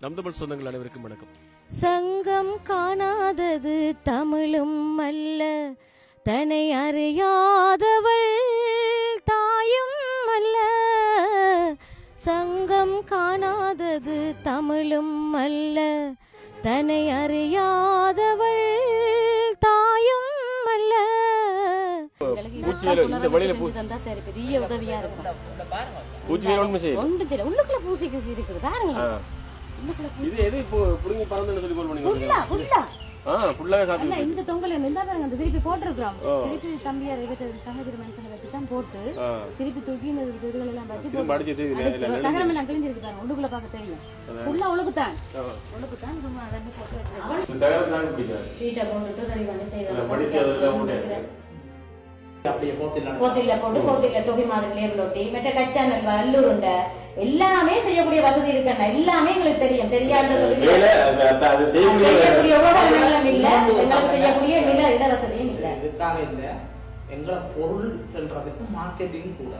நம் தமிழ் சொந்தங்கள் அனைவருக்கும் வணக்கம். சங்கம் காணாதது தமிழும் அல்ல தன்னை அறியாதவள் தாயும் அல்ல. சங்கம் காணாதது தமிழும் அல்ல தன்னை அறியாதவள் பூச்சியில இந்த வழியில பூ தந்தா சரி பெரிய உதவியா இருக்கும். பூச்சியில ஒன்றுமே செய்யுது ஒன்று தெரியல. உள்ளுக்குள்ள பூசிக்கு இருக்குது. பாருங்க ஆ. உள்ளுக்குள்ள இது எது? இப்போ புடுங்கி பறந்துன்னு சொல்லி போல் பண்ணி புல்லா புல்லா. ஆ ஃபுல்லாகவே அல்ல சாப்பிட்டு இந்த தொங்கல் இருந்தா பாருங்க அந்த திருப்பி போட்டிருக்கிறோம். ஓ. திருப்பி தம்பியார் இருபத்தி தங்கச்சிரி மனுஷனை வச்சு தான் போட்டு திருப்பி தூக்கி இந்த இதுகள் எல்லாம் வச்சு தகரம் எல்லாம் கிழிஞ்சிருக்கு பாருங்க. உள்ளுக்குள்ள பார்க்க தெரியும். ஃபுல்லா உழுக்கு தான் ஆ. உழுக்கு தான் சும்மா அதை போட்டு வச்சிருக்கோம் இந்த தகரம் தாங்க பிடிக்காது சீட்டை போட்டுட்டு ரெடி பண்ணி இல்லை, மடிச்சு அதெல்லாம் போட்டு செய்யலாம் அப்படியே போத்திடலாம் கோத்தில போட்டு கோத்தில தொகை மாதிரி லேபிள் ஒட்டி மெட்ட கச்சானல் அல்லூருண்ட. எல்லாமே செய்யக்கூடிய வசதி இருக்கண்ணா எல்லாமே எங்களுக்கு தெரியும். தெரியாத செய்யக்கூடிய உபகரணங்களும் இல்ல. எங்களுக்கு செய்யக்கூடிய நில இட வசதியும் இல்ல. இதுக்காக இல்ல. எங்களை பொருள் என்றதுக்கு மார்க்கெட்டிங் கூட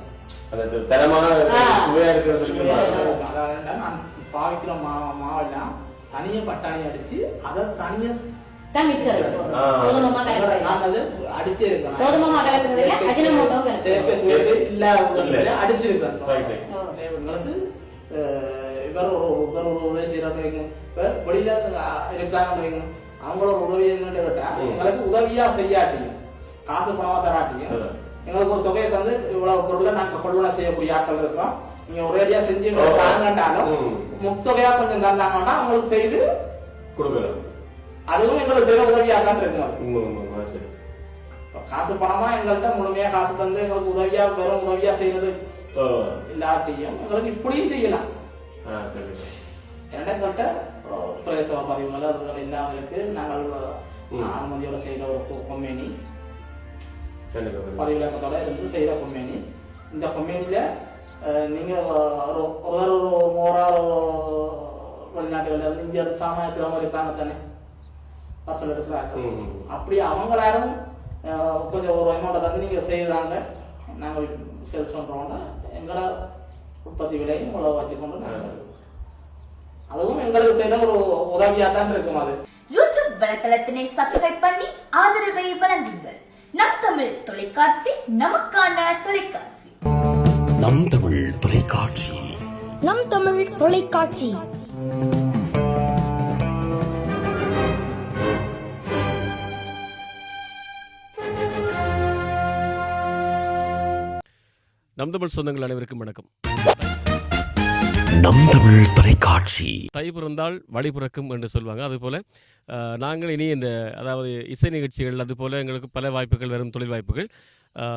நான் பாவிக்கிற மா மாவெல்லாம் தனியா பட்டாணி அடிச்சு அதை தனியா தான் மிக்சர். கோதுமை மாட்டை அஜினமோட்டோ இல்லாத. அடிச்சிருக்கேன் இவர் ஒரு இவர் ஒரு உதவி செய்யறாங்க இப்ப வெளியில இருக்காங்கன்னு வைங்க அவங்களோட உதவி என்னன்னு கேட்டா ம். எங்களுக்கு உதவியா செய்யாட்டியும் காசு பணமா தராட்டியும். எங்களுக்கு ஒரு தொகையை தந்து இவ்வளவு பொருளை நாங்க கொள்வனை செய்யக்கூடிய ஆட்கள் இருக்கிறோம் நீங்க ஒரேடியா செஞ்சு. தாங்கண்டாலும். முத்தொகையா கொஞ்சம் தந்தாங்கன்னா அவங்களுக்கு செய்து கொடுக்குறோம் அதுவும் எங்களுக்கு செய்யற உதவியா தான் இருக்கும் அது. காசு பணமா எங்கள்கிட்ட முழுமையா காசு தந்து எங்களுக்கு உதவியா வெறும் உதவியா செய்யறது இல்லாட்டியும் எங்களுக்கு இப்படியும் செய்யலாம். சரி. என்கிட்ட பிரதேச பதிவுகள் அதுகள் எல்லாம் இருக்கு. நாங்கள். அனுமதியோட செய்யற ஒரு கொம்மேனி. பதிவிலக்கத்தோட இருந்து செய்யற கொம்மேனி இந்த கொம்மேனியில நீங்க ஒரு ஒரு ஒரு மூவாறு வெளிநாட்டுகள்ல இருந்து இந்தியா சாமானியத்தில் இருக்காங்க தானே. வாசல் ம், ம். அப்படி அவங்களாரும் அஹ், கொஞ்சம் ஒரு அமௌண்ட்டை தந்து நீங்க செய்தாங்க நாங்கள் சேல்ஸ் பண்றோம்னா எங்களோட உற்பத்தி விலையும் இவ்வளவு வச்சுக்கொண்டு நாங்கள் அதுவும் எங்களுக்கு செய்யற ஒரு உதவியா தான் இருக்கும் அது. யூடியூப் வலைத்தளத்தினை சப்ஸ்கிரைப் பண்ணி ஆதரவை வழங்குங்கள். நம் தமிழ் தொலைக்காட்சி நமக்கான தொலைக்காட்சி. நம் தமிழ் தொலைக்காட்சி. நம் தமிழ் தொலைக்காட்சி. நம் தமிழ் சொந்தங்கள் அனைவருக்கும் வணக்கம். நம் தமிழ் தொலைக்காட்சி. தை பிறந்தால் வழி பிறக்கும் என்று சொல்லுவாங்க அதுபோல் நாங்கள் இனி இந்த அதாவது இசை நிகழ்ச்சிகள் அதுபோல் எங்களுக்கு பல வாய்ப்புகள் வரும் தொழில் வாய்ப்புகள்.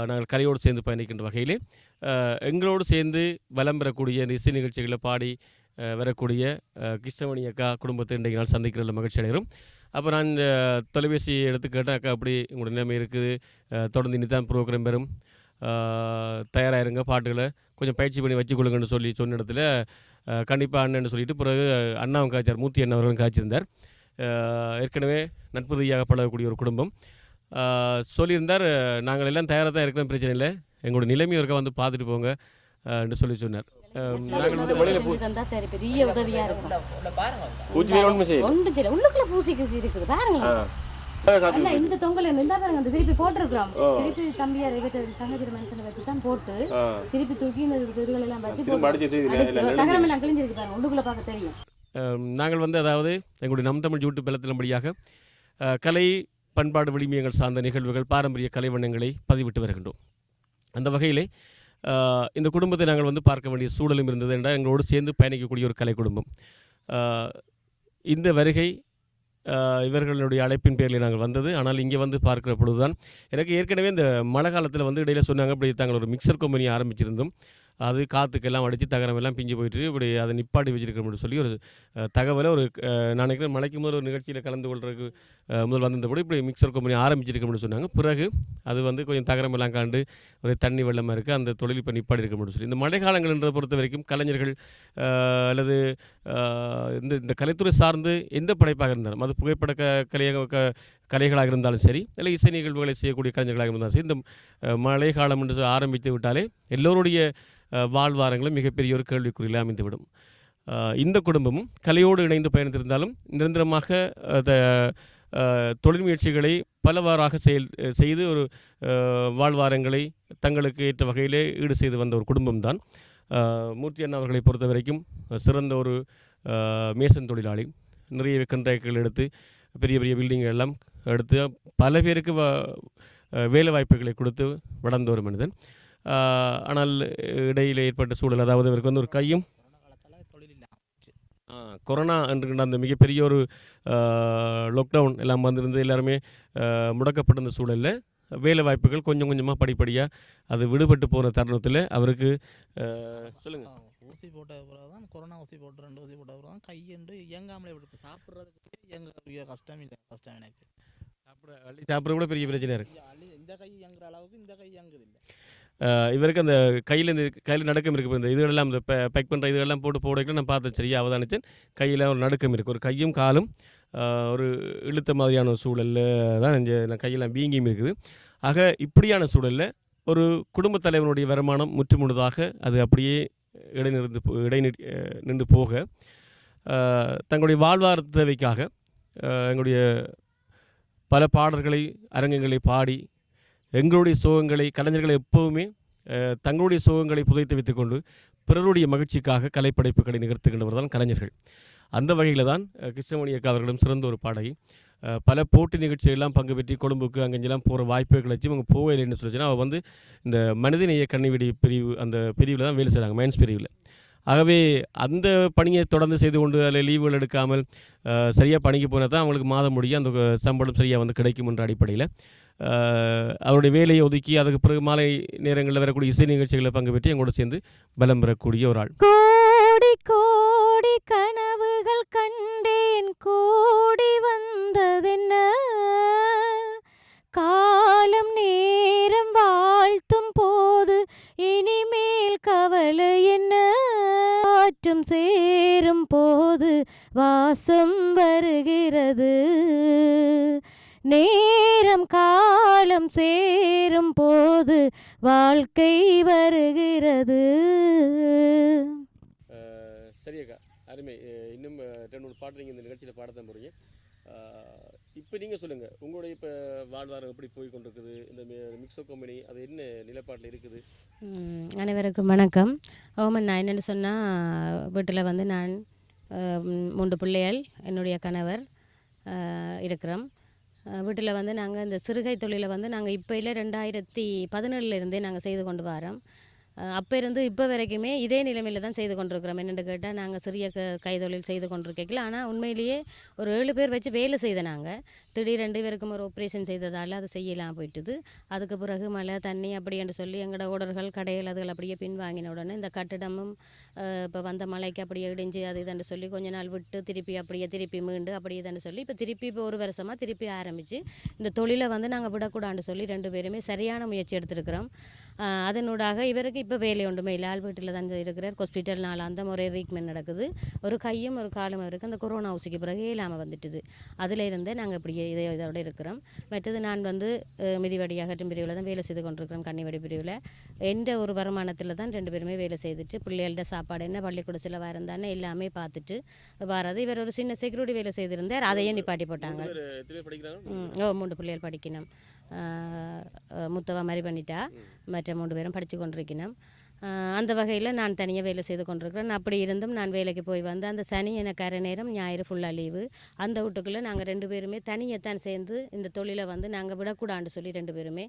நாங்கள் கலையோடு சேர்ந்து பயணிக்கின்ற வகையிலே எங்களோடு சேர்ந்து வலம் பெறக்கூடிய இந்த இசை நிகழ்ச்சிகளை பாடி வரக்கூடிய கிருஷ்ணமணி அக்கா குடும்பத்தை இன்றைக்கு நாள் சந்திக்கிறதுல மகிழ்ச்சி அடைகிறோம். அப்போ நான் இந்த தொலைபேசி எடுத்து கேட்டேன் அக்கா அப்படி உங்களோட நிலைமை இருக்குது. தொடர்ந்து இனி தான் ப்ரோக்ராம் வரும் அஹ், தயாராயிருங்க பாட்டுகளை. கொஞ்சம் பயிற்சி பண்ணி வச்சுக்கொள்ளுங்கன்னு சொல்லி சொன்ன இடத்துல கண்டிப்பாக அண்ணன்னு சொல்லிட்டு பிறகு அண்ணாவும் காய்ச்சார் மூர்த்தி அண்ணா அவர்களும் காய்ச்சிருந்தார். ஏற்கனவே நட்பு ரீதியாக பழகக்கூடிய ஒரு குடும்பம். சொல்லியிருந்தார் நாங்கள் எல்லாம் தயாராக தான் இருக்கிறோம் பிரச்சனை இல்லை. எங்களோட நிலைமை ஒருக்கா வந்து பார்த்துட்டு போங்க. என்று சொல்லி சொன்னார். நாங்கள் வந்து வெளியில் பூ செஞ்சு தந்தா சரி பெரிய உதவியா இருக்கும். பூச்சி ஒன்றுமே செய்யல. ஒன்று தெரியல உள்ளுக்குள்ள பூசிக்கு இருக்குது பாருங்க இந்த தொங்கல் இருந்தா பாருங்க அந்த திருப்பி போட்டிருக்கிறோம். திருப்பி தம்பியார் தங்கச்சிரி மனுஷனை வச்சு தான் போட்டு திருப்பி தூக்கி இந்த இதுகள் எல்லாம் வச்சு தகரம் எல்லாம் கிழிஞ்சிருக்கு பாருங்க உள்ளுக்குள்ள பார்க்க தெரியும். நாங்கள் வந்து அதாவது எங்களுடைய நம் தமிழ் யூடியூப் பலத்தின்படியாக கலை பண்பாடு விளிமியங்கள் சார்ந்த நிகழ்வுகள் பாரம்பரிய கலை வண்ணங்களை பதிவிட்டு வருகின்றோம். அந்த வகையிலே இந்த குடும்பத்தை நாங்கள் வந்து பார்க்க வேண்டிய சூழலும் இருந்தது என்றால் எங்களோடு சேர்ந்து பயணிக்கக்கூடிய ஒரு கலை குடும்பம். இந்த வருகை இவர்களுடைய அழைப்பின் பேரில் நாங்கள் வந்தது. ஆனால் இங்கே வந்து பார்க்கிற பொழுதுதான் எனக்கு ஏற்கனவே இந்த மழை காலத்தில் வந்து இடையில சொன்னாங்க இப்படி தாங்கள் ஒரு மிக்சர் கம்பெனி ஆரம்பிச்சிருந்தோம். அது காற்றுக்கெல்லாம் அடித்து தகரம் எல்லாம் பிஞ்சு போயிட்டு இப்படி அதை நிப்பாட்டி வச்சிருக்கோம்னு சொல்லி ஒரு தகவலை ஒரு நான் நினைக்கிறேன் மலைக்கு முதல் ஒரு நிகழ்ச்சியில் கலந்து கொள்றதுக்கு முதல் வந்தபடி இப்படி மிக்சர் கம்பெனி ஆரம்பிச்சிருக்கோம்னு சொன்னாங்க. பிறகு அது வந்து கொஞ்சம் தகரமெல்லாம் காண்டு ஒரே தண்ணி வெள்ளமாக இருக்குது அந்த தொழில் இப்போ நிப்பாடி இருக்கணும்னு சொல்லி. இந்த மழை காலங்கள்ன்றதை பொறுத்த வரைக்கும் கலைஞர்கள் அல்லது இந்த இந்த கலைத்துறை சார்ந்து எந்த படைப்பாக இருந்தாலும் அது புகைப்பட க கலையாக க கலைகளாக இருந்தாலும் சரி இல்லை இசை நிகழ்வுகளை செய்யக்கூடிய கலைஞர்களாக இருந்தாலும் சரி இந்த மழை காலம் என்று ஆரம்பித்து விட்டாலே எல்லோருடைய வாழ்வாரங்களும் மிகப்பெரிய ஒரு கேள்விக்குறியில் அமைந்துவிடும். இந்த குடும்பமும் கலையோடு இணைந்து பயணித்திருந்தாலும் நிரந்தரமாக அதை தொழில் முயற்சிகளை பலவாறாக செயல் செய்து ஒரு வாழ்வாரங்களை தங்களுக்கு ஏற்ற வகையிலே ஈடு செய்து வந்த ஒரு குடும்பம்தான். மூர்த்தி அண்ணா அவர்களை பொறுத்த வரைக்கும் சிறந்த ஒரு மேசன் தொழிலாளி. நிறைய கண்ட்ராக்டுகள் எடுத்து பெரிய பெரிய பில்டிங்கள் எல்லாம் எடுத்து பல பேருக்கு வ வேலை வாய்ப்புகளை கொடுத்து வளர்ந்த ஒரு மனிதன். ஆனால் இடையில் ஏற்பட்ட சூழல் அதாவது இவருக்கு வந்து ஒரு கையும் கொரோனா என்கின்ற அந்த மிகப்பெரிய ஒரு லாக்டவுன் எல்லாம் வந்திருந்து எல்லாருமே முடக்கப்பட்டிருந்த சூழலில் வேலை வாய்ப்புகள் கொஞ்சம் கொஞ்சமாக படிப்படியாக அது விடுபட்டு போன தருணத்தில் அவருக்கு சொல்லுங்கள் ஊசி போட்ட பிறகு தான் கொரோனா ஊசி போட்டு ரெண்டு ஊசி போட்ட பிறகு தான் கையண்டு இயங்காமலே விட்டு சாப்பிட்றதுக்கு இயங்க கஷ்டம் இல்லை கஷ்டம் எனக்கு. சாப்பிட அள்ளி சாப்பிட்ற கூட பெரிய பிரச்சனையாக இருக்குது இந்த கை இயங்குற அளவுக்கு இந்த கை இயங்குது இல்லை இவருக்கு அந்த கையில் இந்த கையில் நடுக்கம் இருக்குது இந்த இதுகளெல்லாம் இந்த பேக் பண்ணுற இதுகளெல்லாம் போட்டு போடல நான் பார்த்தேன் சரியா அவதானிச்சேன். கையில் ஒரு நடுக்கம் இருக்குது ஒரு கையும் காலும் ஒரு இழுத்த மாதிரியான ஒரு சூழலில் தான் இந்த கையெல்லாம் வீங்கியும் இருக்குது. ஆக இப்படியான சூழலில் ஒரு குடும்பத் தலைவனுடைய வருமானம் முற்றுமுழுதாக அது அப்படியே இடைநிறுந்து போ- இடை நின்று போக தங்களுடைய வாழ்வார தேவைக்காக எங்களுடைய பல பாடல்களை அரங்கங்களை பாடி எங்களுடைய சோகங்களை கலைஞர்களை எப்போவுமே தங்களுடைய சோகங்களை புதைத்து வைத்துக்கொண்டு பிறருடைய மகிழ்ச்சிக்காக கலைப்படைப்புகளை நிகழ்த்துகின்றவர் தான் கலைஞர்கள். அந்த வகையில் தான் கிருஷ்ணமணி அக்கா அவர்களும் சிறந்த ஒரு பாடகி. பல போட்டி நிகழ்ச்சிகள்லாம் பங்கு பெற்றி கொழும்புக்கு அங்கெல்லாம் போகிற வாய்ப்புகள் வச்சு அவங்க போகலைன்னு சொல்லிச்சுன்னா அவள் வந்து இந்த மனிதநேய கண்ணிவெடி பிரிவு அந்த பிரிவில் தான் வேலை செய்கிறாங்க மைன்ஸ் பிரிவில். ஆகவே அந்த பணியை தொடர்ந்து செய்து கொண்டு அதில் லீவுகள் எடுக்காமல் சரியாக பணிக்கு போனால் தான் அவங்களுக்கு மாதம் முடியும் அந்த சம்பளம் சரியாக வந்து கிடைக்கும் என்ற அடிப்படையில். அவருடைய வேலையை ஒதுக்கி அதுக்கு பிறகு மாலை நேரங்களில் வரக்கூடிய இசை நிகழ்ச்சிகளில் பங்கு பெற்று எங்களோட சேர்ந்து பலம் பெறக்கூடிய ஒரு ஆள். கோடி கோடி கனவுகள் கண் நீங்கள் சொல்லுங்கள் உங்களுடைய இப்போ வாழ்வாரம் எப்படி போய் கொண்டிருக்குது? இந்த மிக்சோ கம்பெனி அது என்ன நிலைப்பாட்டில் இருக்குது? அனைவருக்கும் வணக்கம். ஓமன் நான் என்னென்னு சொன்னால் வீட்டில் வந்து நான் மூன்று பிள்ளைகள் என்னுடைய கணவர் இருக்கிறோம். வீட்டில் வந்து நாங்கள் இந்த சிறுகை தொழிலை வந்து நாங்கள் இப்போ ரெண்டாயிரத்தி பதினேழுலேருந்தே நாங்கள் செய்து கொண்டு வரோம். அப்போ இருந்து இப்போ வரைக்குமே இதே நிலைமையில் தான் செய்து கொண்டிருக்கிறோம். என்னென்னு கேட்டால் நாங்கள் சிறிய க கைத்தொழில் செய்து கொண்டிருக்கல ஆனால் உண்மையிலேயே ஒரு ஏழு பேர் வச்சு வேலை செய்த நாங்கள் திடீர் ரெண்டு பேருக்கும் ஒரு ஆப்ரேஷன் செய்ததால் அது செய்யலாம் போயிட்டுது. அதுக்கு பிறகு மழை தண்ணி அப்படி என்று சொல்லி எங்களோட ஓடர்கள் கடைகள் அதுகள் அப்படியே பின்வாங்கின உடனே இந்த கட்டிடமும் இப்போ வந்த மழைக்கு அப்படியே இடிஞ்சு அது இதுன்னு சொல்லி கொஞ்ச நாள் விட்டு திருப்பி அப்படியே திருப்பி மீண்டு அப்படி இதுன்னு சொல்லி இப்போ திருப்பி இப்போ ஒரு வருஷமாக திருப்பி ஆரம்பித்து இந்த தொழிலை வந்து நாங்கள் விடக்கூடாதுன்னு சொல்லி ரெண்டு பேருமே சரியான முயற்சி எடுத்துருக்கிறோம். அதனூடாக இவருக்கு இப்போ வேலை ஒன்றுமே இல்லை ஆள் வீட்டில் தான் இருக்கிறார். ஹாஸ்பிட்டல் நாள் அந்த முறை ட்ரீட்மெண்ட் நடக்குது. ஒரு கையும் ஒரு காலும் இருக்கு. அந்த கொரோனா ஊசிக்கு பிறகு இல்லாமல் வந்துட்டுது. அதில் இருந்தே நாங்கள் இப்படி இதை இதோட இருக்கிறோம். மற்றது நான் வந்து மிதிவடி அகற்றும் பிரிவில் தான் வேலை செய்து கொண்டிருக்கிறோம். கன்னிவடி பிரிவில். எந்த ஒரு வருமானத்தில் தான் ரெண்டு பேருமே வேலை செய்துட்டு பிள்ளைகள்ட சாப்பாடு என்ன பள்ளிக்கூடத்தில் வரந்தானே எல்லாமே பார்த்துட்டு வரது. இவர் ஒரு சின்ன செக்யூரிட்டி வேலை செய்திருந்தார். அதையும் நிப்பாட்டி போட்டாங்க. ஓ மூன்று பிள்ளைகள் படிக்கணும். முத்தவா மாதிரி பண்ணிட்டா. மற்ற மூன்று பேரும் படித்து கொண்டிருக்கணும். அந்த வகையில் நான் தனியாக வேலை செய்து கொண்டிருக்கிறேன். அப்படி இருந்தும் நான் வேலைக்கு போய் வந்து அந்த சனி எனக்கு அரை நேரம் ஞாயிறு ஃபுல்லாக லீவு அந்த வீட்டுக்குள்ளே நாங்கள் ரெண்டு பேருமே தனியைத்தான் சேர்ந்து இந்த தொழிலை வந்து நாங்கள் விடக்கூடாதுன்னு சொல்லி ரெண்டு பேருமே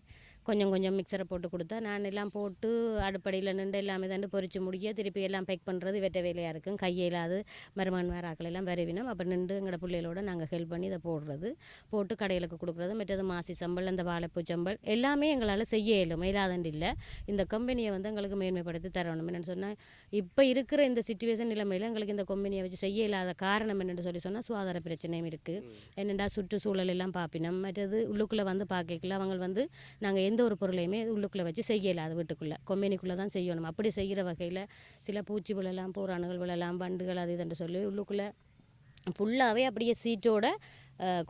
கொஞ்சம் கொஞ்சம் மிக்சரை போட்டு கொடுத்தா நான் எல்லாம் போட்டு அடுப்படியில் நின்று எல்லாமே தண்டு பொரிச்சு முடிய திருப்பி எல்லாம் பேக் பண்ணுறது வெட்ட வேலையாக இருக்கும். கையிலாது மருமகன் வேறாக்கள் எல்லாம் வரவினோம். அப்போ நின்று எங்களோட பிள்ளைகளோட நாங்கள் ஹெல்ப் பண்ணி இதை போடுறது. போட்டு கடைகளுக்கு கொடுக்குறது மற்றது மாசி சம்பல் அந்த வாழைப்பூ சம்பல் எல்லாமே எங்களால் செய்ய இயலும். இயலாதண்டு இல்லை. இந்த கம்பெனியை வந்து எங்களுக்கு மேன்மைப்படுத்தி தரணும். என்னென்னு சொன்னால் இப்போ இருக்கிற இந்த சுச்சுவேஷன் நிலைமையில் எங்களுக்கு இந்த கம்பெனியை வச்சு செய்ய இல்லாத காரணம் என்னென்னு சொல்லி சொன்னால் சுகாதார பிரச்சனையும் இருக்குது என்னென்னா சுற்றுச்சூழல் எல்லாம் பார்ப்பினோம் மற்றது உள்ளுக்குள்ளே வந்து பார்க்கல அவங்க வந்து நாங்கள் எந்த எந்த ஒரு பொருளையுமே உள்ளுக்குள்ளே வச்சு செய்யலை அது வீட்டுக்குள்ளே. கொம்பெனிக்குள்ளே தான் செய்யணும். அப்படி செய்கிற வகையில் சில பூச்சி விழலாம் பூராணுகள் விழலாம் வண்டுகள் அது இதுன்னு சொல்லி உள்ளுக்குள்ளே ஃபுல்லாகவே அப்படியே சீட்டோட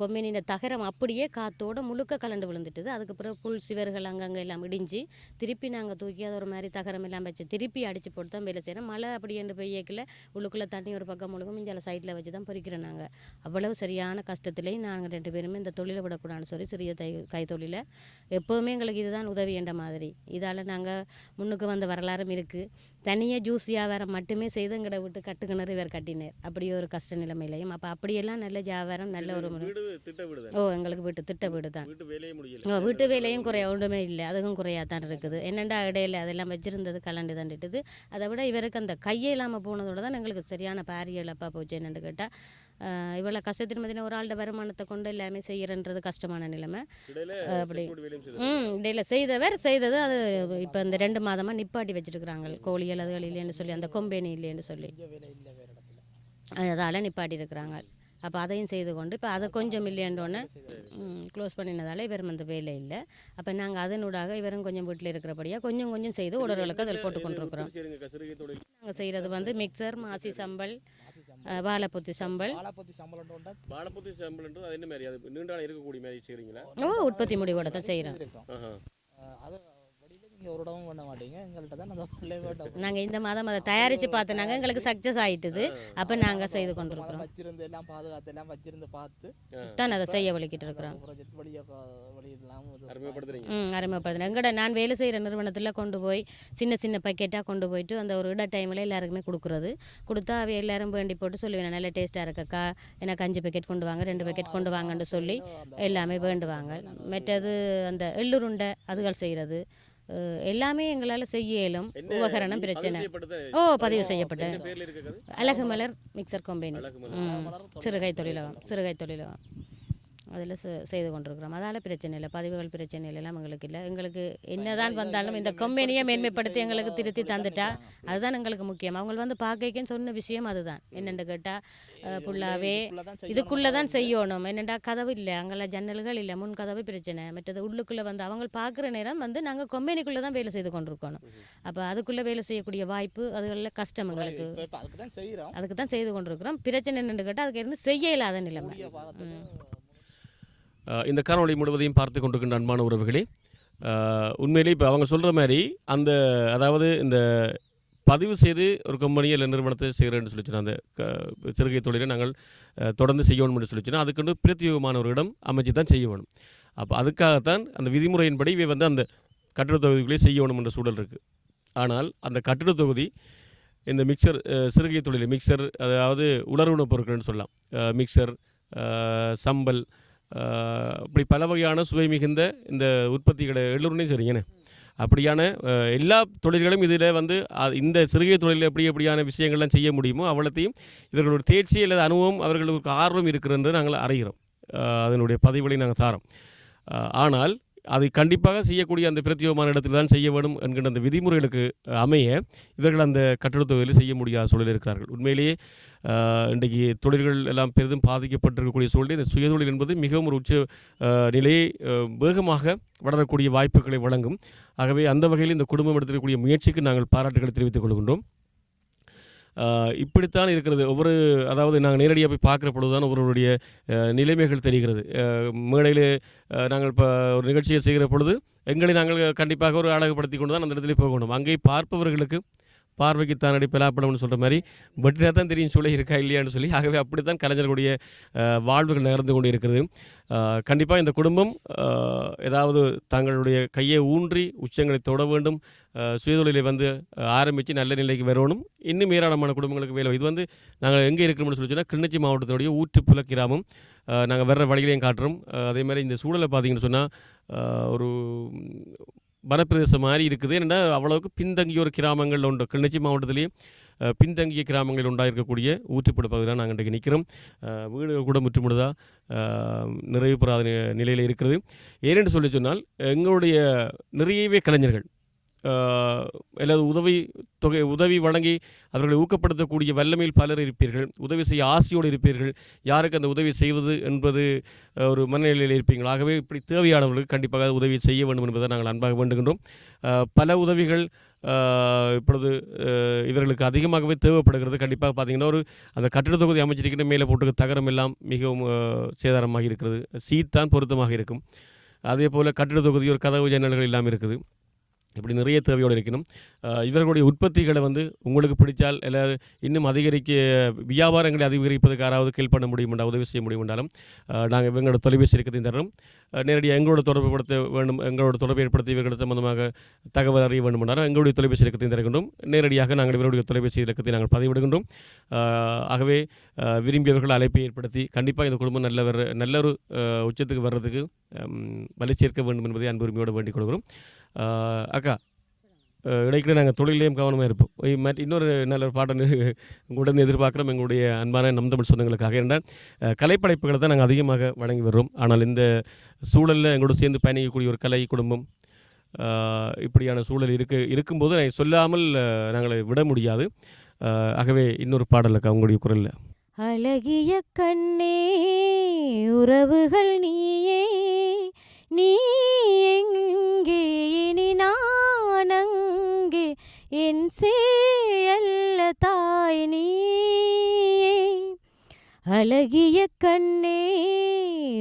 கொம்பினின தகரம் அப்படியே காற்றோட முழுக்க கலண்டு விழுந்துட்டுது. அதுக்கு பிறகு புல் சிவர்கள் அங்கங்கே எல்லாம் இடிஞ்சு திருப்பி நாங்கள் தூக்கி அது ஒரு மாதிரி தகரம் எல்லாம் வச்சு திருப்பி அடித்து போட்டு தான் வேலை செய்கிறோம் மழை அப்படி என்று பெய்யக்கில் உள்ளுக்குள்ளே தண்ணி ஒரு பக்கம் முழுகும் இங்கே சைட்டில் வச்சு தான் பொறிக்கிறோம் நாங்கள் அவ்வளவு சரியான கஷ்டத்துலேயும் நாங்கள் ரெண்டு பேருமே இந்த தொழிலை விடக்கூடாதுன்னு சொல்லி சிறிய தை கைத்தொழிலை. எப்போவுமே எங்களுக்கு இதுதான் உதவி என்ற மாதிரி. இதால் நாங்கள் முன்னுக்கு வந்த வரலாறும் இருக்குது தனியாக ஜூஸ் வியாபாரம் மட்டுமே செய்து எங்களை விட்டு கட்டுக்கிணறு வேறு கட்டினார். அப்படி ஒரு கஷ்ட நிலைமையிலையும். அப்போ அப்படியெல்லாம் நல்ல வியாபாரம் நல்ல ஒரு ஓ எங்களுக்கு வீட்டு திட்ட வீடு தான். ஓ வீட்டு வேலையும் குறைய ஒன்றுமே இல்லை. அதுவும் குறையாக தான் இருக்குது. என்னெண்டா இடையில அதெல்லாம் வச்சிருந்தது கலண்டு தண்டிட்டுது. அதை விட இவருக்கு அந்த கையே இல்லாமல் போனதோட தான் எங்களுக்கு சரியான பாரிய இழப்பாக போச்சு என்னென்னு கேட்டால் இவ்வளோ கஷ்டத்தின் மதின ஒரு ஆள்ட வருமானத்தை கொண்டு எல்லாமே செய்யறன்றது கஷ்டமான நிலைமை. இடையில அப்படி. ம் இடையில செய்தவர் செய்தது அது இப்போ இந்த ரெண்டு மாதமாக நிப்பாட்டி வச்சிருக்கிறாங்க. கோழிகள் அதுகள் இல்லைன்னு சொல்லி அந்த கொம்பேனி இல்லைன்னு சொல்லி. அதால் நிப்பாட்டி இருக்கிறாங்க அப்போ அதையும் செய்து கொண்டு இப்போ அதை கொஞ்சம் இல்லையன்றோன்னே க்ளோஸ் பண்ணினதால இவர் வந்து வேலை இல்லை. அப்போ நாங்கள் அதனூடாக இவரும் கொஞ்சம் வீட்டில் இருக்கிறபடியாக கொஞ்சம் கொஞ்சம் செய்து உடல்களுக்கு அதில் போட்டு கொண்டிருக்கிறோம் நாங்கள் செய்கிறது வந்து மிக்சர் மாசி சம்பல் வாழைப்பொத்தி சம்பல். வாழைப்பத்தி சாம்பிள்ன்றது அது என்ன மாதிரி? அது நீண்ட நாள் இருக்கக்கூடிய மாதிரி செய்கிறீங்களா ஓ உற்பத்தி முடிவோட தான் செய்கிறோம் நீங்கள் ஒரு இடமும் பண்ண மாட்டீங்க. எங்கள்கிட்ட தான் அந்த பிள்ளை வேட்டம் நாங்கள் இந்த மாதம் அதை தயாரித்து பார்த்தோன்னாங்க எங்களுக்கு சக்ஸஸ் ஆயிட்டுது. அப்போ நாங்கள் செய்து கொண்டிருக்கிறோம். வச்சிருந்து எல்லாம் பாதுகாத்து எல்லாம் வச்சிருந்து பார்த்து தான் அதை செய்ய வலிக்கிட்டு இருக்கிறோம். ப்ராஜெக்ட் வழியாக வழியெல்லாம் அருமைப்படுத்துறீங்க. ம் அருமைப்படுத்துகிறேன் எங்கட நான் வேலை செய்கிற நிறுவனத்தில் கொண்டு போய் சின்ன சின்ன பக்கெட்டாக கொண்டு போயிட்டு அந்த ஒரு இட டைமில் எல்லாருக்குமே கொடுக்குறது. கொடுத்தா அவ எல்லாரும் வேண்டி போட்டு சொல்லுவேன் நல்ல டேஸ்ட்டாக இருக்கக்கா? எனக்கு அஞ்சு பேக்கெட் கொண்டு வாங்க ரெண்டு பேக்கெட் கொண்டு வாங்கன்னு சொல்லி எல்லாமே வேண்டுவாங்க. மற்றது அந்த எள்ளுருண்டை அதுகள் செய்கிறது எல்லாமே எங்களால் செய்ய இயலும். உபகரணம் பிரச்சனை. ஓ பதிவு செய்யப்பட்ட அழகு மலர் மிக்சர் கம்பெனி. சிறுகை தொழிலகம் சிறுகை தொழிலகம். அதில் செய்து கொண்டிருக்கிறோம். அதால் பிரச்சனை இல்லை. பதிவுகள் பிரச்சனை இல்லை. எல்லாம் எங்களுக்கு இல்லை. எங்களுக்கு என்னதான் வந்தாலும் இந்த கம்பெனியை மேன்மைப்படுத்தி எங்களுக்கு திருத்தி தந்துட்டா அதுதான் எங்களுக்கு முக்கியம். அவங்க வந்து பார்க்கன்னு சொன்ன விஷயம் அதுதான். என்னென்னு கேட்டால் ஃபுல்லாகவே இதுக்குள்ளே தான் செய்யணும். என்னென்னா கதவு இல்லை. அங்கெல்லாம் ஜன்னல்கள் இல்லை. முன் கதவு பிரச்சனை. மற்றது உள்ளுக்குள்ளே வந்து அவங்க பார்க்குற நேரம் வந்து நாங்கள் கம்பெனிக்குள்ளே தான் வேலை செய்து கொண்டிருக்கணும். அப்போ அதுக்குள்ளே வேலை செய்யக்கூடிய வாய்ப்பு அதுகளில் கஷ்டம் எங்களுக்கு. அதுக்கு தான் செய்து கொண்டிருக்கிறோம். பிரச்சனை என்னென்னு கேட்டால் அதுக்கு இருந்து செய்ய இல்லாத நிலைமை. இந்த காணொலி முழுவதையும் பார்த்து கொண்டிருக்கின்ற அன்பான உறவுகளே உண்மையிலே இப்போ அவங்க சொல்கிற மாதிரி அந்த அதாவது இந்த பதிவு செய்து ஒரு கம்பெனி இல்லை நிறுவனத்தை செய்கிறேன்னு சொல்லிச்சுன்னா அந்த க- சிறுகை தொழிலை நாங்கள் தொடர்ந்து செய்யணும்னு சொல்லிச்சுன்னா அதுக்குண்டு பிரத்யேகமான ஒரு இடம் அமைச்சு தான் செய்ய வேணும். அப்போ அதுக்காகத்தான் அந்த விதிமுறையின்படி இவை வந்து அந்த கட்டிடத் தொகுதிகளே செய்யணும் என்ற சூழல் இருக்குது ஆனால் அந்த கட்டிடத் தொகுதி இந்த மிக்சர் சிறுகை தொழில் மிக்சர் அதாவது உலர்வுணவுப் பொருட்கள்னு சொல்லலாம். மிக்சர் சம்பல் இப்படி பல வகையான சுவை மிகுந்த இந்த உற்பத்திகளை எள்ளூர்னே சரிங்கண்ணே அப்படியான எல்லா தொழில்களும் இதில் வந்து இந்த சிறுகை தொழிலில் எப்படி எப்படியான விஷயங்கள்லாம் செய்ய முடியுமோ அவ்வளத்தையும் இவர்களோட தேர்ச்சி அல்லது அனுபவம் அவர்களுக்கு ஆர்வம் இருக்கிறது நாங்கள் அறிகிறோம். அதனுடைய பதிவுகளை நாங்கள் தாரோம். ஆனால் அதை கண்டிப்பாக செய்யக்கூடிய அந்த பிரத்யோகமான இடத்தில் தான் செய்ய வேண்டும் என்கின்ற அந்த விதிமுறைகளுக்கு அமைய இவர்கள் அந்த கட்டடத் தொகுதியில் செய்ய முடியாத சூழலில் இருக்கிறார்கள். உண்மையிலேயே இன்றைக்கு தொழில்கள் எல்லாம் பெரிதும் பாதிக்கப்பட்டிருக்கக்கூடிய சூழலில் இந்த சுயதொழில் என்பது மிகவும் ஒரு உச்ச நிலையை வேகமாக வளரக்கூடிய வாய்ப்புகளை வழங்கும். ஆகவே அந்த வகையில் இந்த குடும்பம் எடுத்திருக்கக்கூடிய முயற்சிக்கு நாங்கள் பாராட்டுகளை தெரிவித்துக் கொள்கின்றோம். இப்படித்தான் இருக்கிறது. ஒவ்வொரு அதாவது நாங்கள் நேரடியாக போய் பார்க்குற பொழுது தான் ஒவ்வொருடைய நிலைமைகள் தெரிகிறது. மேடையில் நாங்கள் இப்போ ஒரு நிகழ்ச்சியை செய்கிற பொழுது எங்களை நாங்கள் கண்டிப்பாக ஒரு அழகுபடுத்தி கொண்டு தான் அந்த இடத்துல போகணும். அங்கே பார்ப்பவர்களுக்கு பார்வைக்கு தானடி பெலாப்படம்னு சொல்கிற மாதிரி வெட்டினா தான் தெரியும் சூழல் இருக்கா இல்லையான்னு சொல்லி. ஆகவே அப்படி தான் கலைஞர்களுடைய வாழ்வுகள் நகர்ந்து கொண்டு இருக்கிறது கண்டிப்பாக இந்த குடும்பம் ஏதாவது தங்களுடைய கையை ஊன்றி உச்சங்களை தொட வேண்டும் சுயதொழிலை வந்து ஆரம்பித்து நல்ல நிலைக்கு வரணும். இன்னும் ஏராளமான குடும்பங்களுக்கு வேலை. இது வந்து நாங்கள் எங்கே இருக்கிறோம்னு சொல்லி சொன்னால் கிளிநொச்சி மாவட்டத்தினுடைய ஊற்றுப்புல கிராமம். நாங்கள் வர்ற வழிகளையும் காட்டுறோம். அதே மாதிரி இந்த சூழலை பார்த்தீங்கன்னு சொன்னால் ஒரு வனப்பிரதேசம் மாதிரி இருக்குது. ஏன்னா அவ்வளவுக்கு பின்தங்கிய ஒரு கிராமங்கள் உண்டு. கிளிநொச்சி மாவட்டத்திலேயே பின்தங்கிய கிராமங்களில் உண்டாயிருக்கக்கூடிய ஊற்றுப்புட பகுதியில் நாங்கள் இன்றைக்கு நிற்கிறோம் வீடுகள் கூட முற்றுமுழுதாக நிறைவு பெறாத நிலையில் இருக்கிறது. ஏனென்று சொல்லி சொன்னால் எங்களுடைய நிறையவே கலைஞர்கள் அல்லது உதவி தொகை உதவி வழங்கி அவர்களை ஊக்கப்படுத்தக்கூடிய வல்லமையில் பலர் இருப்பீர்கள் உதவி செய்ய ஆசையோடு இருப்பீர்கள். யாருக்கு அந்த உதவி செய்வது என்பது ஒரு மனநிலையில் இருப்பீர்கள். ஆகவே இப்படி தேவையானவர்களுக்கு கண்டிப்பாக உதவி செய்ய வேண்டும் என்பதை நாங்கள் அன்பாக வேண்டுகின்றோம். பல உதவிகள் இப்பொழுது இவர்களுக்கு அதிகமாகவே தேவைப்படுகிறது. கண்டிப்பாக பார்த்தீங்கன்னா ஒரு அந்த கட்டிட தொகுதி அமைச்சிருக்கின்ற மேலே போட்டு தகரம் எல்லாம் மிகவும் சேதாரமாக இருக்கிறது. சீட் தான் பொருத்தமாக இருக்கும். அதே போல் கட்டிட தொகுதி ஒரு கதவு ஜன்னல்கள் எல்லாம் இருக்குது. இப்படி நிறைய தேவையோடு இருக்கணும் இவர்களுடைய உற்பத்திகளை வந்து உங்களுக்கு பிடிச்சால் இல்லை இன்னும் அதிகரிக்க வியாபாரங்களை அதிகரிப்பதற்கு யாராவது கீழ் பண்ண முடியும் உதவி செய்ய முடியும் என்றாலும் நாங்கள் இவங்களோட தொலைபேசி இருக்கத்தையும் தரணும். நேரடியாக எங்களோட தொடர்பு படுத்த வேண்டும் எங்களோட தொடர்பு ஏற்படுத்தி இவர்கள் சம்பந்தமாக தகவல் அறிய வேண்டும் என்றாலும் எங்களுடைய தொலைபேசி இலக்கத்தையும் தருகின்றோம். நேரடியாக நாங்கள் இவருடைய தொலைபேசி இலக்கத்தை நாங்கள் பதிவிடுகின்றோம். ஆகவே விரும்பியவர்கள் அழைப்பை ஏற்படுத்தி கண்டிப்பாக இந்த குடும்பம் நல்ல வர நல்ல ஒரு உச்சத்துக்கு வர்றதுக்கு வலி சேர்க்க வேண்டும் என்பதை அன்புரிமையோடு வேண்டிக் கொள்கிறோம். அக்கா இடைக்கிட நாங்கள் தொழிலையும் கவனமாக இருப்போம். மற்ற இன்னொரு நல்ல ஒரு பாடம் உங்களுடன் எதிர்பார்க்குறோம். எங்களுடைய அன்பான நம் தமிழ் சொந்தங்களுக்காக. என்றால் கலைப்படைப்புகளை தான் நாங்கள் அதிகமாக வழங்கி வர்றோம். ஆனால் இந்த சூழலில் எங்களோட சேர்ந்து பயணிக்கக்கூடிய ஒரு கலை குடும்பம் இப்படியான சூழல் இருக்கு இருக்கும்போது நான் சொல்லாமல் நாங்களை விட முடியாது. ஆகவே இன்னொரு பாடல் அக்கா உங்களுடைய குரலில். அழகிய கண்ணே உறவுகள் நீயே நீ என் சேயல்ல தாய் நீ அழகிய கண்ணே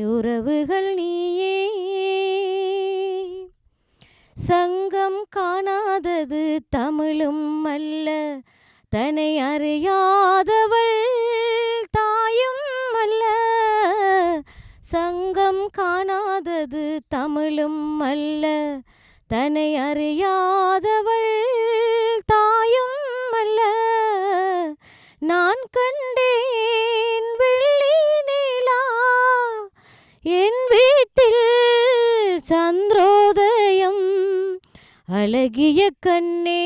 உறவுகள் நீயே. சங்கம் காணாதது தமிழும் அல்ல தன்னை அறியாதவள் தாயும் அல்ல. சங்கம் காணாதது தமிழும் அல்ல தன்னை அறியாத அழகிய கண்ணே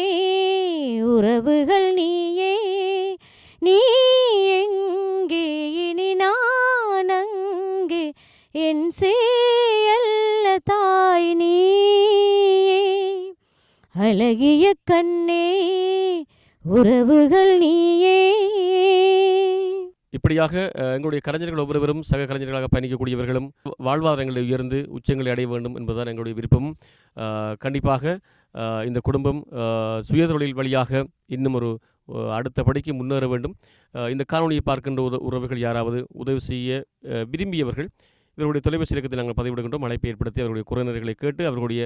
உறவுகள் நீயே நீ எங்கே இனி நான் அங்கே என் சேயல்ல தாய் நீயே. அழகிய கண்ணே உறவுகள் நீயே இப்படியாக எங்களுடைய கலைஞர்கள் ஒவ்வொருவரும் சக கலைஞர்களாக பயணிக்கக்கூடியவர்களும் வாழ்வாதாரங்களை உயர்ந்து உச்சங்களை அடைய வேண்டும் என்பதுதான் எங்களுடைய விருப்பம். கண்டிப்பாக இந்த குடும்பம் சுயதொழில் வழியாக இன்னும் ஒரு அடுத்த படிக்கு முன்னேற வேண்டும். இந்த காணொலியை பார்க்கின்ற உத உறவுகள் யாராவது உதவி செய்ய விரும்பியவர்கள் இவருடைய தொலைபேசி இலக்கத்தில் நாங்கள் பதிவிடுகின்றோம். அழைப்பை ஏற்படுத்தி அவருடைய குறைநர்களை கேட்டு அவர்களுடைய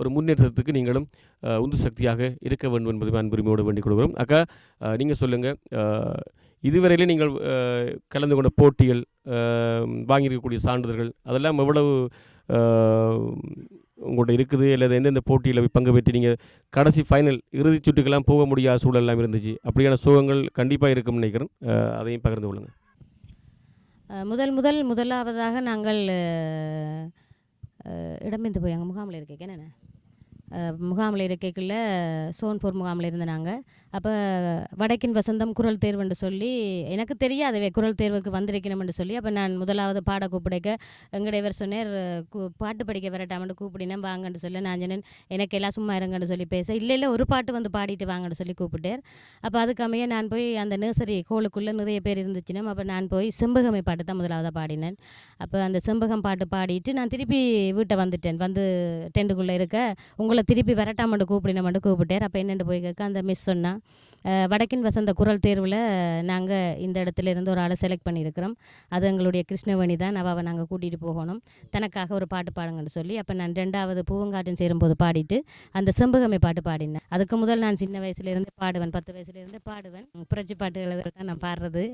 ஒரு முன்னேற்றத்துக்கு நீங்களும் உந்து சக்தியாக இருக்க வேண்டும் என்பதை அன்புரிமையோடு வேண்டிக் கொள்கிறோம். அக்கா நீங்கள் சொல்லுங்கள் இதுவரையிலே நீங்கள் கலந்து கொண்ட போட்டிகள் வாங்கியிருக்கக்கூடிய சான்றிதழ்கள் அதெல்லாம் எவ்வளவு உங்கள்கிட்ட இருக்குது? அல்லது எந்தெந்த போட்டியில் பங்கு பெற்று நீங்கள் கடைசி ஃபைனல் இறுதிச் சுற்றுக்கெல்லாம் போக முடியாத சூழல்லாம் இருந்துச்சு. அப்படியான சுகங்கள் கண்டிப்பாக இருக்கும்னு நினைக்கிறேன். அதையும் பகிர்ந்து கொள்ளுங்கள் முதல் முதல் முதலாவதாக நாங்கள் இடம் அஹ், இடம்பெயர்ந்து போய் அங்கே முகாமில் இருக்கேன். என்னென்ன? முகாமில் இருக்கைக்குள்ள சோன்பூர் முகாமில் இருந்தனாங்க. அப்போ வடக்கின் வசந்தம் குரல் தேர்வுன்னு சொல்லி எனக்கு தெரியாதவே குரல் தேர்வுக்கு வந்திருக்கணும்னு சொல்லி அப்போ நான் முதலாவது பாட கூப்பிடைக்க எங்கடைய இவர் சொன்னார் கூ- பாட்டு படிக்க வரட்டாமன்னு கூப்பிடினேன் வாங்கன்னு சொல்லி நான் சொன்னேன் எனக்கு எல்லாம் சும்மா இருங்கன்னு சொல்லி பேச. இல்லை இல்லை ஒரு பாட்டு வந்து பாடிட்டு வாங்கன்னு சொல்லி கூப்பிட்டார். அப்போ அதுக்கமைய நான் போய் அந்த நர்சரி கோளுக்குள்ளே நிறைய பேர் இருந்துச்சுன்னா அப்போ நான் போய் செம்பகமை பாட்டு தான் முதலாவதாக பாடினேன். அப்போ அந்த செம்பகம் பாட்டு பாடிட்டு நான் திருப்பி வீட்டை வந்துட்டேன். வந்து டென்ட்டுக்குள்ளே இருக்க உங்களை திருப்பி வரட்டாமட்டு மட்டும் கூப்பிட்டார். அப்போ என்னென்று போய் கேட்க அந்த மிஸ் சொன்னா வடக்கின் வசந்த குரல் தேர்வில் நாங்கள் இந்த இடத்துல இருந்து ஒரு ஆளை செலக்ட் பண்ணியிருக்கிறோம். அது எங்களுடைய கிருஷ்ணவேணி தான். அவாவை நாங்கள் கூட்டிகிட்டு போகணும். தனக்காக ஒரு பாட்டு பாடுங்கன்னு சொல்லி அப்போ நான் ரெண்டாவது பூவங்காட்டன் சேரும்போது பாடிட்டு அந்த செம்பகமை பாட்டு பாடினேன். அதுக்கு முதல் நான் சின்ன வயசுலேருந்து பாடுவேன். பத்து வயசுலேருந்து பாடுவேன். புரட்சி பாட்டுகளை தான் நான் பாடுறது.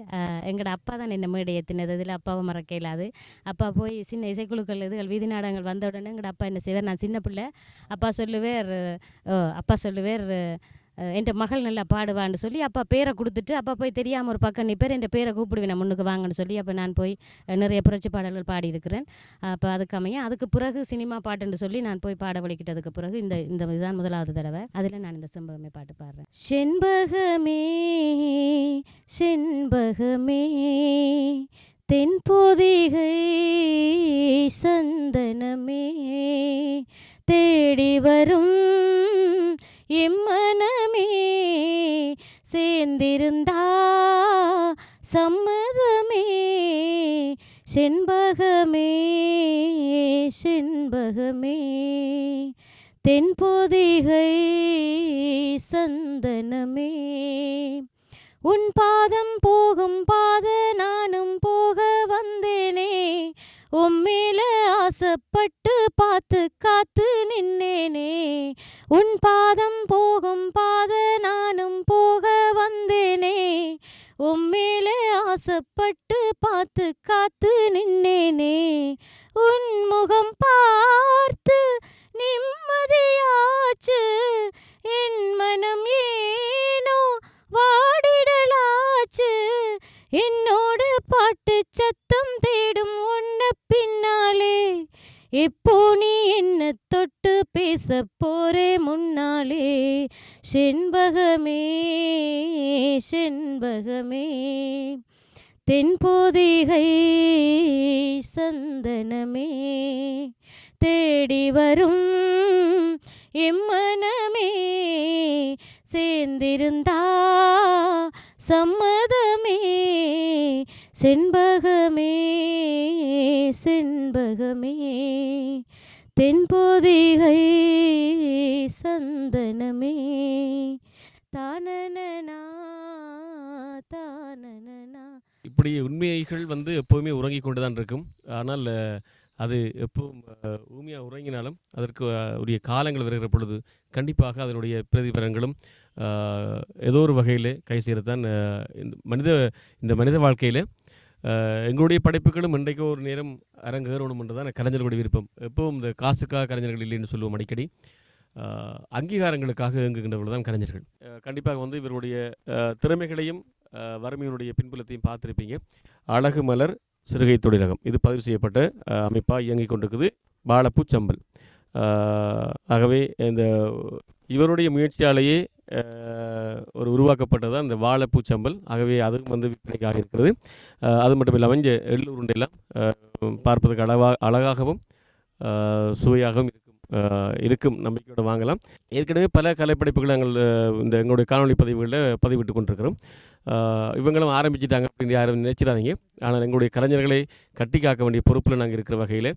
எங்களோட அப்பா தான் என்ன மேடை ஏற்றினது இதில் அப்பாவை மறக்க இயலாது. அப்பா போய் சின்ன இசைக்குழுக்கள் இதுகள் வீதி நாடகங்கள் வந்த உடனே எங்களோட அப்பா என்ன செய்வார்? நான் சின்ன பிள்ளை. அப்பா சொல்லுவேர் ஓ அப்பா சொல்லுவேர் என் மகள் நல்லா பாடுவான்னு சொல்லி அப்பா பேரை கொடுத்துட்டு அப்பா போய் தெரியாமல் ஒரு பக்கம் நிற்பேர் என் பேரை கூப்பிடுவேன் முன்னுக்கு வாங்கன்னு சொல்லி அப்போ நான் போய் நிறைய புரட்சி பாடல்கள் பாடியிருக்கிறேன். அப்போ அதுக்கு அமைய அதுக்கு பிறகு சினிமா பாட்டுன்னு சொல்லி நான் போய் பாட வலிக்கிட்டதுக்கு பிறகு இந்த இந்த இதுதான் முதலாவது தடவை. அதில் நான் இந்த செண்பகமே பாட்டு பாடுறேன். செண்பகமே செண்பகமே தென்பொதிகை சந்தனமே தேடி வரும் இம்மனமே சேர்ந்திருந்தா சம்மதமே. செண்பகமே செண்பகமே. தென்பொதிகை சந்தனமே. உன் பாதம் போகும் பாத நானும் போக உம்மேல ஆசைப்பட்டு பார்த்து காத்து நின்னேனே. உன் பாதம் போகும் பாத நானும் போக வந்தேனே. உம்மேல ஆசைப்பட்டு பார்த்து காத்து நின்னேனே. உன் முகம் பார்த்து நிம்மதியாச்சு. என் மனம் ஏனோ வாடிடலாச்சு. என்னோட பாட்டு சத்தம் பேச முன்னாலே செண்பகமே செண்பகமே. தென்போதிகை சந்தனமே தேடி வரும் எம்மனமே சேர்ந்திருந்தா சம்மதமே செண்பகமே செண்பகமே. தென்போதிகை சந்தனமே. தானனா தானனா இப்படி உண்மைகள் வந்து எப்போவுமே உறங்கிக் கொண்டு தான் இருக்கும். ஆனால் அது எப்பவும் ஊமையாக உறங்கினாலும் அதற்கு உரிய காலங்கள் வருகிற பொழுது கண்டிப்பாக அதனுடைய பிரதிபலன்களும் ஏதோ ஒரு வகையில் கை சேரத்தான் இந்த மனித இந்த மனித வாழ்க்கையில் எங்களுடைய படைப்புகளும் இன்றைக்கு ஒரு நேரம் அரங்கேறணும் என்று தான் கலைஞர்களுடைய விருப்பம். எப்பவும் இந்த காசுக்காக கலைஞர்கள் இல்லைன்னு சொல்லுவோம் அடிக்கடி. அங்கீகாரங்களுக்காக இயங்குகின்றவர்கள் தான் கலைஞர்கள். கண்டிப்பாக வந்து இவருடைய திறமைகளையும் வறுமையினுடைய பின்புலத்தையும் பார்த்துருப்பீங்க. அழகு மலர் சிறுகை தொழிலகம். இது பதிவு செய்யப்பட்ட அமைப்பாக இயங்கிக் கொண்டிருக்குது பாலப்பு சம்பல் ஆகவே இந்த இவருடைய முயற்சியாலேயே ஒரு உருவாக்கப்பட்டது அந்த வாழைப்பூ சம்பல் ஆகவே அதுவும் வந்து விற்பனைக்காக இருக்கிறது. அது மட்டும் இல்லாமல் இங்கே எள்ளு உருண்டையெல்லாம் பார்ப்பதற்கு அழகா அழகாகவும் சுவையாகவும் இருக்கும் இருக்கும். நம்பிக்கையோடு வாங்கலாம். ஏற்கனவே பல கலைப்படைப்புகள் நாங்கள் இந்த எங்களுடைய காணொளி பதிவுகளில் பதிவிட்டு கொண்டிருக்கிறோம். இவங்களும் ஆரம்பிச்சிட்டாங்க அப்படின்னு யாரும் நினைச்சிடாதீங்க. ஆனால் எங்களுடைய கலைஞர்களை கட்டி காக்க வேண்டிய பொறுப்பில் நாங்கள் இருக்கிற வகையில்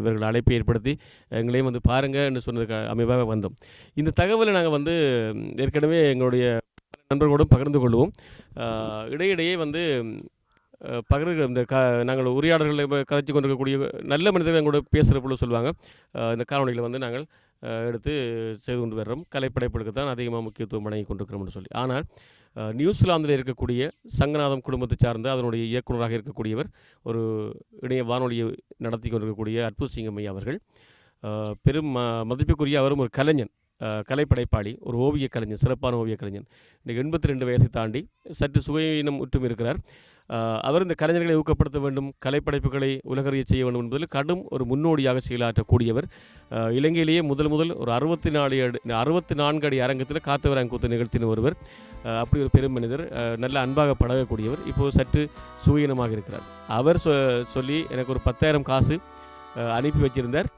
இவர்கள் அழைப்பை ஏற்படுத்தி எங்களையும் வந்து பாருங்கன்னு சொன்னதுக்கு அமைவாக வந்தோம். இந்த தகவலை நாங்கள் வந்து ஏற்கனவே எங்களுடைய நண்பர்களோடும் பகிர்ந்து கொள்வோம். இடையிடையே வந்து பகிர்கிற இந்த க நாங்கள் உரையாடல்களை கதைச்சு கொண்டிருக்கக்கூடிய நல்ல மனிதர்கள் எங்களோட பேசுகிற பொழுது சொல்லுவாங்க. இந்த காணொலிகளை வந்து நாங்கள் எடுத்து செய்து கொண்டு வர்றோம். கலைப்படைப்புகளுக்கு தான் அதிகமாக முக்கியத்துவம் வழங்கி கொண்டிருக்கிறோம்னு சொல்லி. ஆனால் நியூசிலாந்தில் இருக்கக்கூடிய சங்கநாதம் குடும்பத்தை சார்ந்த அதனுடைய இயக்குனராக இருக்கக்கூடியவர் ஒரு இணைய வானொலியை நடத்தி கொண்டிருக்கக்கூடிய அற்புத சிங்கம்மை அவர்கள். பெரும் ம- மதிப்புக்குரிய அவரும் ஒரு கலைஞன். கலைப்படைப்பாளி ஒரு ஓவிய கலைஞன் சிறப்பான ஓவிய கலைஞன். இன்றைக்கு எண்பத்தி ரெண்டு வயசை தாண்டி சற்று சுவையினம் உற்றும் இருக்கிறார். அவர் இந்த கலைஞர்களை ஊக்கப்படுத்த வேண்டும் கலைப்படைப்புகளை உலகறிய செய்ய வேண்டும் என்பதில் கடும் ஒரு முன்னோடியாக செயலாற்றக்கூடியவர். இலங்கையிலேயே முதல் முதல் ஒரு அறுபத்தி நாலு அடி அறுபத்தி நான்கு அடி அரங்கத்தில் காத்தவராங்கூத்து நிகழ்த்தின ஒருவர். அப்படி ஒரு பெரும் மனிதர் நல்ல அன்பாக பழகக்கூடியவர். இப்போது சற்று சுயீனமாக இருக்கிறார். அவர் சொ சொல்லி எனக்கு ஒரு பத்தாயிரம் காசு அனுப்பி வச்சிருந்தார்.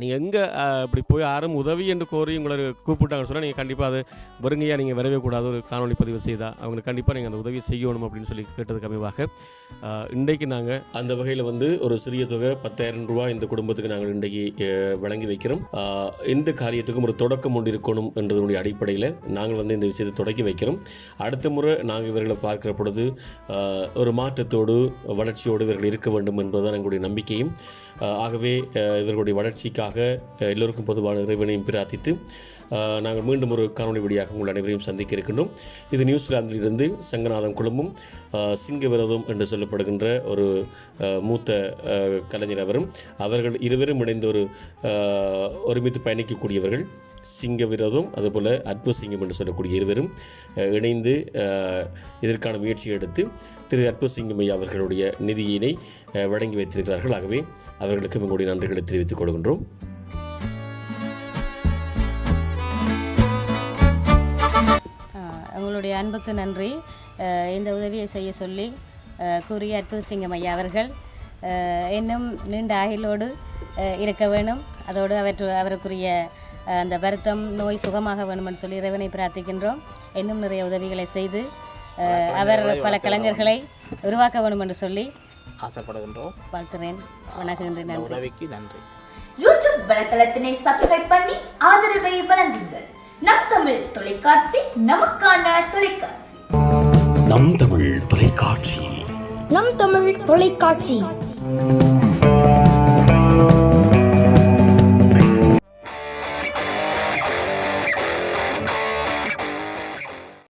நீங்கள் எங்கே இப்படி போய் யாரும் உதவி என்று கோரி உங்களை கூப்பிட்டாங்கன்னு சொன்னால் நீங்கள் கண்டிப்பாக அது வருங்கையாக நீங்கள் வரவே கூடாது. ஒரு காணொலி பதிவு செய்தால் அவங்களுக்கு கண்டிப்பாக நீங்கள் அந்த உதவி செய்யணும் அப்படின்னு சொல்லி கேட்டதுக்கு அமைவாக. இன்றைக்கு நாங்கள் அந்த வகையில் வந்து ஒரு சிறிய தொகை பத்தாயிரம் ரூபாய் இந்த குடும்பத்துக்கு நாங்கள் இன்றைக்கு வழங்கி வைக்கிறோம். எந்த இந்த காரியத்துக்கும் ஒரு தொடக்கம் ஒன்று இருக்கணும் என்றதனுடைய அடிப்படையில் நாங்கள் வந்து இந்த விஷயத்தை தொடக்கி வைக்கிறோம். அடுத்த முறை நாங்கள் இவர்களை பார்க்கிற பொழுது ஒரு மாற்றத்தோடு வளர்ச்சியோடு இவர்கள் இருக்க வேண்டும் என்பதுதான் எங்களுடைய நம்பிக்கையும். ஆகவே இவர்களுடைய வளர்ச்சிக்கு அஹ், எல்லோருக்கும் பொதுவான இறைவனையும் பிரார்த்தித்து நாங்கள் மீண்டும் ஒரு காணொலி வழியாக உங்கள் அனைவரையும் சந்திக்க இருக்கின்றோம். இது நியூசிலாந்திலிருந்து சங்கநாதம் குழுமம் சிங்க விரதம் என்று சொல்லப்படுகின்ற ஒரு மூத்த கலைஞர் அவரும் அவர்கள் இருவரும் இணைந்து ஒரு ஒருமித்து பயணிக்கக்கூடியவர்கள். சிங்க விரோதம் அதுபோல் அற்புத சிங்கம் என்று சொல்லக்கூடிய இருவரும் இணைந்து இதற்கான முயற்சியை எடுத்து திரு அற்பு சிங்கம் அவர்களுடைய நிதியினை வழங்கி வைத்திருக்கிறார்கள். ஆகவே அவர்களுக்கு எங்களுடைய நன்றிகளை தெரிவித்துக் கொள்கின்றோம். ஆஹ் உங்களுடைய அன்புக்கு நன்றி. இந்த உதவியை செய்ய சொல்லி கூறிய அற்புத சிங்கம் ஐயா அவர்கள் இன்னும் நீண்ட ஆயுளோடு இருக்க வேணும். அதோடு அவற்று அவருக்குரிய அந்த வருத்தம் நோய் சுகமாக வேணும்னு சொல்லி இறைவனை பிரார்த்திக்கின்றோம். இன்னும் நிறைய உதவிகளை செய்து அவர் பல கலைஞர்களை உருவாக்க வேணும் என்று சொல்லி ஆசைப்படுகின்றோம். வாழ்த்துறேன். நன்றி உதவிக்கு நன்றி. யூடியூப் யூடியூப் வலைத்தளத்தினை சப்ஸ்கிரைப் பண்ணி ஆதரவை வழங்குங்கள். நம் தமிழ் தொலைக்காட்சி நமக்கான தொலைக்காட்சி. நம் தமிழ் தொலைக்காட்சி. நம் தமிழ் தொலைக்காட்சி.